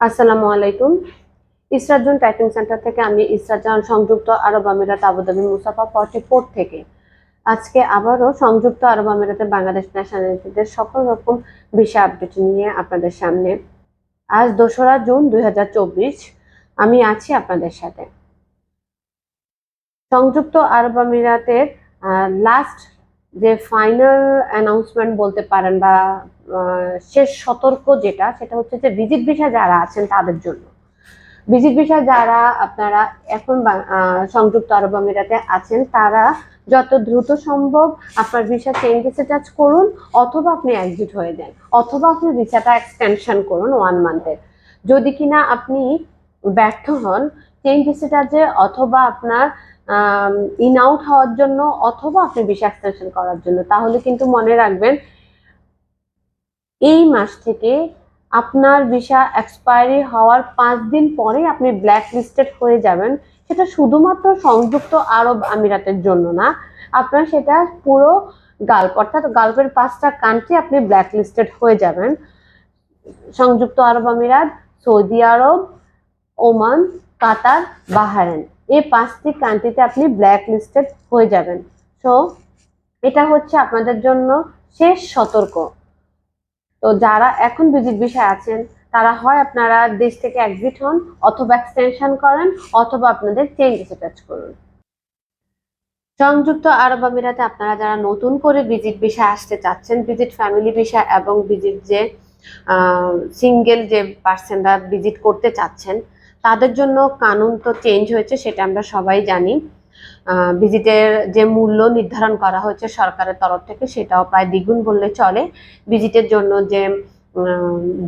আসসালামু আলাইকুম। ইসরাজুন typing centre থেকে আমি ইসরাজান সংযুক্ত আরব আমিরাত আবুধাবি মুসাফা ফর্টি ফোর থেকে। আজকে আবারও সংযুক্ত আরব আমিরাতে বাংলাদেশ ন্যাশনালিটিদের সকল রকম বিষয় আপডেট নিয়ে আপনাদের সামনে। আজ দোসরা জুন দু হাজার চব্বিশ, আমি আছি আপনাদের সাথে। সংযুক্ত আরব আমিরাতের লাস্ট যে ফাইনাল অ্যানাউন্সমেন্ট বলতে পারেন বা শেষ সতর্ক যেটা, সেটা হচ্ছে যে ভিজিট ভিসা যারা আছেন তাদের জন্য। ভিজিট ভিসা যারা আপনারা এখন সংযুক্ত আরব আমিরাতে আছেন, তারা যত দ্রুত সম্ভব আপনার ভিসা চেঞ্জেসে টাচ করুন, অথবা আপনি এক্সিট হয়ে যান, অথবা আপনি ভিসাটা এক্সটেনশন করুন ওয়ান মান্থের যদি কিনা আপনি ব্যর্থ হন চেঞ্জ ভিসাটাজে অথবা আপনার ইন আউট হওয়ার জন্য অথবা আপনি ভিসা এক্সটেনশন করার জন্য, তাহলে কিন্তু মনে রাখবেন এই মাস থেকে আপনার ভিসা এক্সপায়ারি হওয়ার পাঁচ দিন পরে আপনি ব্ল্যাক লিস্টেড হয়ে যাবেন। সেটা শুধুমাত্র সংযুক্ত আরব আমিরাতের জন্য না, আপনার সেটা পুরো গালফ অর্থাৎ গালফের পাঁচটা কান্ট্রি আপনি ব্ল্যাক লিস্টেড হয়ে যাবেন। সংযুক্ত আরব আমিরাত, সৌদি আরব, ওমান, কাতার বাহারেন এই পাঁচটি কান্ট্রিতে আপনি ব্ল্যাক লিস্টেড হয়ে যাবেন। সো এটা হচ্ছে আপনাদের জন্য শেষ সতর্ক। তো যারা এখন ভিজিট বিষয় আছেন, তারা হয় আপনারা দেশ থেকে এক্সিট হন অথবা এক্সটেনশন করেন অথবা আপনাদের চেঞ্জেস টাচ করুন। সংযুক্ত আরব আমিরাতে আপনারা যারা নতুন করে ভিজিট বিষয় আসতে চাচ্ছেন ভিজিট ফ্যামিলি বিষয় এবং ভিজিট যে সিঙ্গেল যে পার্সনরা ভিজিট করতে চাচ্ছেন তাদের জন্য কানুন তো চেঞ্জ হয়েছে, সেটা আমরা সবাই জানি। ভিজিটের যে মূল্য নির্ধারণ করা হয়েছে সরকারের তরফ থেকে, সেটাও প্রায় দ্বিগুণ বললে চলে। ভিজিটের জন্য যে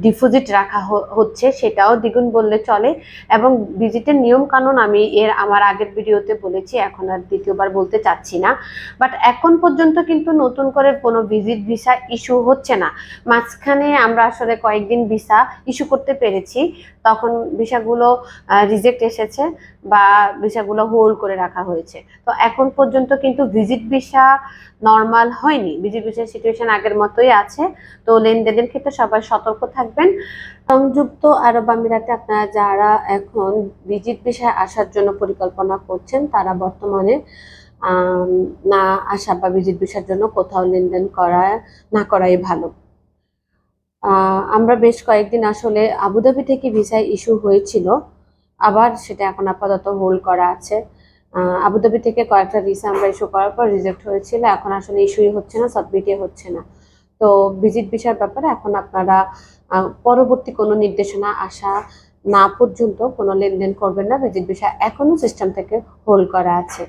ডিপোজিট রাখা হচ্ছে, সেটাও দ্বিগুণ বললে চলে। এবং ভিজিটের নিয়ম কানুন আমি এর, আমার আগের ভিডিওতে বলেছি, এখন আর দ্বিতীয়বার বলতে চাচ্ছি না। বাট এখন পর্যন্ত কিন্তু নতুন করে কোনো ভিজিট ভিসা ইস্যু হচ্ছে না। মাঝখানে আমরা আসলে কয়েকদিন ভিসা ইস্যু করতে পেরেছি, তখন ভিসাগুলো রিজেক্ট এসেছে বা ভিসাগুলো হোল্ড করে রাখা হয়েছে। তো এখন পর্যন্ত কিন্তু ভিজিট ভিসা নর্মাল হয়নি। ভিজিট ভিসার সিচুয়েশন আগের মতোই আছে। তো লেনদেনের ক্ষেত্রে সবাই সতর্ক থাকবেন। সংযুক্ত আরব আমিরাতে আপনারা যারা এখন ভিজিট ভিসায় আসার জন্য পরিকল্পনা করছেন, তারা বর্তমানে না আসা বা ভিজিট ভিসার জন্য কোথাও লেনদেন করা, না করাই ভালো। আমরা বেশ কয়েকদিন আসলে আবুধাবি থেকে ভিসা ইস্যু হয়েছিল, আবার সেটা এখন আপাতত হোল্ড করা আছে। আবুধাবি থেকে কয়েকটা ভিসা আমরা ইস্যু করার পর রিজেক্ট হয়েছিল, এখন আসলে ইস্যুই হচ্ছে না সাবমিটই হচ্ছে না। তো ভিজিট ভিসার ব্যাপারে এখন আপনারা পরবর্তী কোনো নির্দেশনা আসা না পর্যন্ত কোনো লেনদেন করবেন না, ভিজিট ভিসা এখনও সিস্টেম থেকে হোল্ড করা আছে।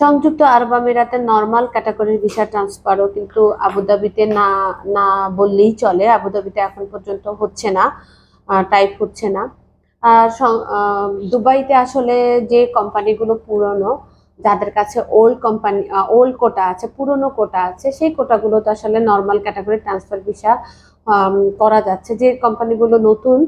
সংযুক্ত আরব আমিরাতের নর্মাল ক্যাটাগরির ভিসা ট্রান্সফারও কিন্তু আবুধাবিতে না না বললেই চলে, আবুধাবিতে এখন পর্যন্ত হচ্ছে না টাইপ হচ্ছে না। আর দুবাইতে আসলে যে কোম্পানিগুলো পুরনো যাদের কাছে ওল্ড কোম্পানি ওল্ড কোটা আছে, পুরনো কোটা আছে, সেই কোটাগুলো তো আসলে নর্মাল ক্যাটাগরি ট্রান্সফার ভিসা করা যাচ্ছে। যে কোম্পানিগুলো নতুন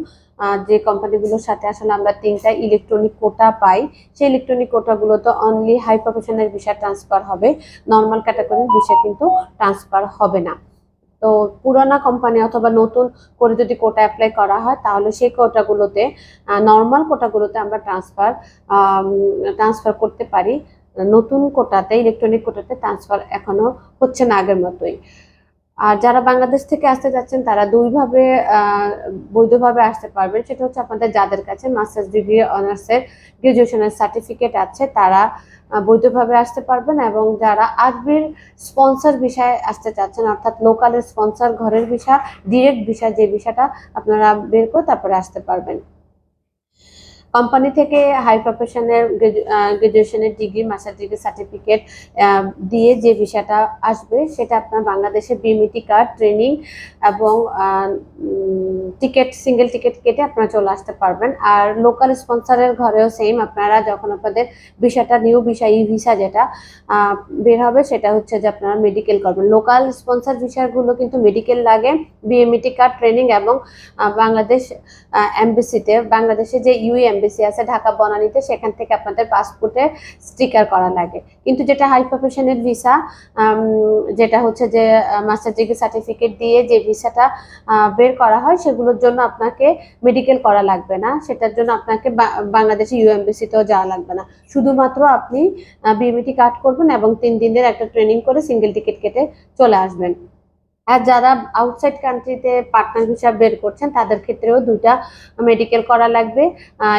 যে কোম্পানিগুলোর সাথে আসলে আমরা তিনটা ইলেকট্রনিক কোটা পাই, সেই ইলেকট্রনিক কোটাগুলো তো অনলি হাই প্রফেশনের ভিসা ট্রান্সফার হবে। নর্মাল ক্যাটাগরির ভিসা কিন্তু ট্রান্সফার হবে না। তো পুরানা কোম্পানি অথবা নতুন করে যদি কোটা অ্যাপ্লাই করা হয়, তাহলে সেই কোটাগুলোতে নর্মাল কোটাগুলোতে আমরা ট্রান্সফার ট্রান্সফার করতে পারি। নতুন কোটাতে ইলেকট্রনিক কোটাতে ট্রান্সফার এখনও হচ্ছে না আগের মতোই। আর যারা বাংলাদেশ থেকে আসতে যাচ্ছেন, তারা দুইভাবে বৈধভাবে আসতে পারবেন। সেটা হচ্ছে আপনাদের যাদের কাছে মাস্টার্স ডিগ্রি অনার্সের গ্রাজুয়েশনের সার্টিফিকেট আছে, তারা বৈধভাবে আসতে পারবেন এবং যারা আরবির স্পন্সর বিষয়ে আসতে চাচ্ছেন, অর্থাৎ লোকালের স্পন্সর ঘরের ভিসা ডিরেক্ট ভিসা যে ভিসাটা আপনারা বের করে তারপরে আসতে পারবেন। কোম্পানি থেকে হাই প্রফেশনের গ্রাজুয়েশনের ডিগ্রি মাস্টার ডিগ্রি সার্টিফিকেট দিয়ে যে ভিসাটা আসবে, সেটা আপনার বাংলাদেশে বিমিটি কার্ড ট্রেনিং এবং টিকিট সিঙ্গেল টিকিট কেটে আপনারা চলে আসতে পারবেন। আর লোকাল স্পন্সরের ঘরেও সেম আপনারা যখন আপনাদের ভিসাটা নিউ ভিসা ই ভিসা যেটা বের হবে, সেটা হচ্ছে যে আপনারা মেডিকেল করবেন। লোকাল স্পন্সর ভিসাগুলো কিন্তু মেডিকেল লাগে বিএমইটি কার্ড ট্রেনিং এবং বাংলাদেশ এমবিসিতে বাংলাদেশে যে ইউই এমবিসি আছে, ঢাকা বনানীতে সেখান থেকে আপনাদের পাসপোর্টে স্টিকার করা লাগে। কিন্তু যেটা হাই প্রফেশনের ভিসা যেটা হচ্ছে যে মাস্টার ডিগ্রি সার্টিফিকেট দিয়ে যে ভিসাটা বের করা হয়, সেগুলোর জন্য আপনাকে মেডিকেল করা লাগবে না। সেটার জন্য আপনাকে বাংলাদেশে ইউএমবিসিতেও যাওয়া লাগবে না। শুধুমাত্র আপনি বিএমইটি কার্ড করবেন এবং তিন দিনের একটা ট্রেনিং করে সিঙ্গেল টিকিট কেটে চলে আসবেন। আর যারা আউটসাইড কান্ট্রিতে পার্টনার হিসাব বের করছেন, তাদের ক্ষেত্রেও দুইটা মেডিকেল করা লাগবে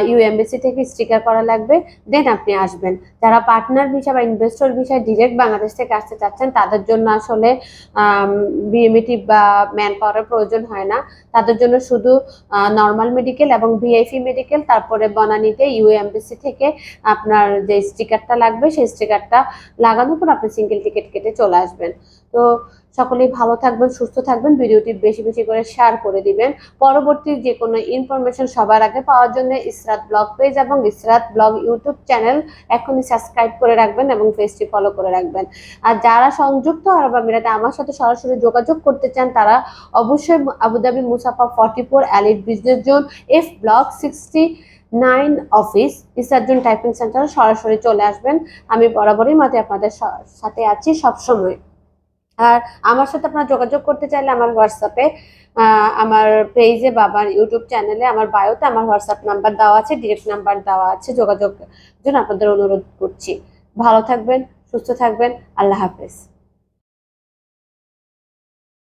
ইউ ইউএমবিসি থেকে স্টিকার করা লাগবে দেন আপনি আসবেন। যারা পার্টনার ভিসা বা ইনভেস্টর ভিসায় ডিরেক্ট বাংলাদেশ থেকে আসতে চাচ্ছেন, তাদের জন্য আসলে বিএমইটি বা ম্যান পাওয়ারের প্রয়োজন হয় না। তাদের জন্য শুধু নর্মাল মেডিকেল এবং ভিআইপি মেডিকেল তারপরে বনানীতে ইউএমবিসি থেকে আপনার যে স্টিকারটা লাগবে, সেই স্টিকারটা লাগানোর পর আপনি সিঙ্গেল টিকিট কেটে চলে আসবেন। তো সকলেই ভালো থাকবেন। সুস্থ থাকবেন, ভিডিওটি বেশি বেশি করে শেয়ার করে দিবেন। পরবর্তী যে কোনো ইনফরমেশন সবার আগে পাওয়ার জন্য ইসরাত ব্লগ পেজ এবং ইসরাত ব্লগ ইউটিউব চ্যানেল এখনই সাবস্ক্রাইব করে রাখবেন এবং পেজটি ফলো করে রাখবেন। আর যারা সংযুক্ত আরব আমিরাতে আমার সাথে সরাসরি যোগাযোগ করতে চান, তারা অবশ্যই Abu Dhabi Musaffah forty four allied business zone F block sixty nine office ইসার্জন typing সেন্টারে সরাসরি চলে আসবেন। আমি বরাবরই মতে আপনাদের সাথে আছি সবসময়। আর আমার সাথে আপনারা যোগাযোগ করতে চাইলে আমার হোয়াটসঅ্যাপে আমার পেজে বাবার ইউটিউব চ্যানেলে আমার বায়োতে আমার হোয়াটসঅ্যাপ নাম্বার দেওয়া আছে ডিরেক্ট নাম্বার দেওয়া আছে যোগাযোগ জন্য আপনাদের অনুরোধ করছি। ভালো থাকবেন, সুস্থ থাকবেন, আল্লাহ হাফেজ।